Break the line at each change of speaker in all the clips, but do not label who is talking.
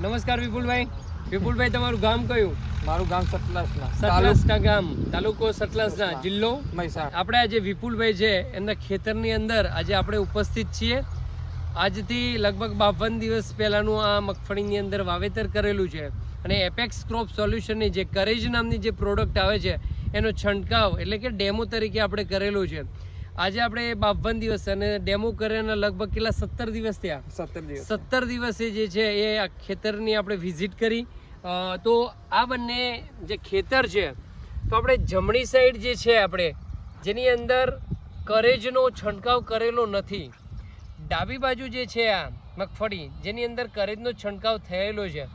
નમસ્કાર વિપુલભાઈ. વિપુલભાઈ તમારું ગામ કયું?
મારું ગામ સતલાસના
સતલાસના ગામ તાલુકો સતલાસના જિલ્લો?
મહેસાણા.
આપણે આજે વિપુલભાઈ છે એમના ખેતરની અંદર આજે આપણે ઉપસ્થિત છીએ. આજથી લગભગ બાવન દિવસ પહેલાંનું આ મગફળીની અંદર વાવેતર કરેલું છે. અને એપેક્સ ક્રોપ સોલ્યુશનની જે કરેજ નામની જે પ્રોડક્ટ આવે છે એનો છંટકાવ એટલે કે ડેમો તરીકે આપણે કરેલું છે. આજે આપણે બાવન દિવસ અને ડેમો કર્યાના લગભગ કેટલા? સત્તર દિવસ થયા.
સત્તર દિવસ.
સત્તર દિવસે જે છે એ આ ખેતરની આપણે વિઝિટ કરી. તો આ બંને જે ખેતર છે તો આપણે જમણી સાઈડ જે છે આપણે જેની અંદર કરેજનો છંટકાવ કરેલો નથી. ડાબી બાજુ જે છે આ મગફળી જેની અંદર કરેજનો છંટકાવ થયેલો છે.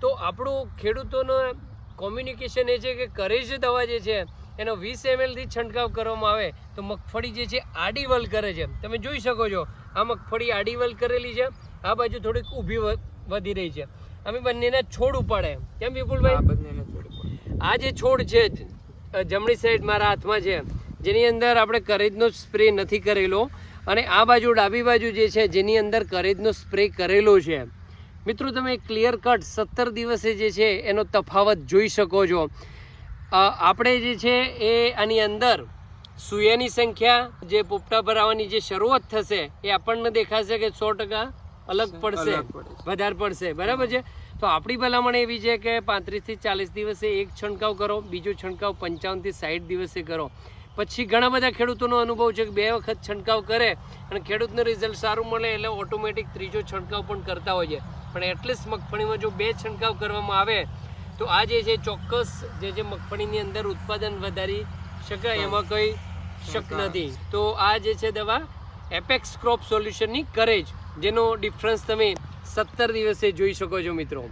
તો આપણું ખેડૂતોનો કોમ્યુનિકેશન એ છે કે કરેજ દવા જે છે એનો વીસ એમએલથી છંટકાવ કરવામાં આવે તો મગફળી જે છે આડી વલ કરે છે. તમે જોઈ શકો છો આ મગફળી આડી વલ કરેલી છે આ બાજુ થોડીક ઊભી વધી રહી છે. અમે બંનેના છોડ ઉપાડે કેમ વિપુલભાઈ?
બંનેના છોડ
આ જે છોડ છે જમણી સાઈડ મારા હાથમાં છે જેની અંદર આપણે કરેજનો સ્પ્રે નથી કરેલો અને આ બાજુ ડાબી બાજુ જે છે જેની અંદર કરેજનો સ્પ્રે કરેલો છે. મિત્રો તમે ક્લિયર કટ સત્તર દિવસે જે છે એનો તફાવત જોઈ શકો છો. આપણે જે છે એ આની અંદર સૂયાની સંખ્યા જે પોપટા ભરાવાની જે શરૂઆત થશે એ આપણને દેખાશે કે સો ટકા અલગ પડશે. વધારે પડશે. બરાબર છે? તો આપણી ભલામણ એવી છે કે પાંત્રીસથી ચાલીસ દિવસે એક છંટકાવ કરો બીજો છંટકાવ પંચાવનથી સાઠ દિવસે કરો. પછી ઘણા બધા ખેડૂતોનો અનુભવ છે કે બે વખત છંટકાવ કરે અને ખેડૂતને રિઝલ્ટ સારું મળે એટલે ઓટોમેટિક ત્રીજો છંટકાવ પણ કરતા હોય છે. પણ એટલીસ્ટ મગફળીમાં જો બે છંટકાવ કરવામાં આવે તો આ જે છે ચોક્કસ જે છે મગફળીની અંદર ઉત્પાદન વધારી શકાય એમાં કોઈ શક નથી. તો આ જે છે દવા એપેક્સ ક્રોપ સોલ્યુશનની કરેજ જેનો ડિફરન્સ તમે સત્તર દિવસે જોઈ શકો છો મિત્રો.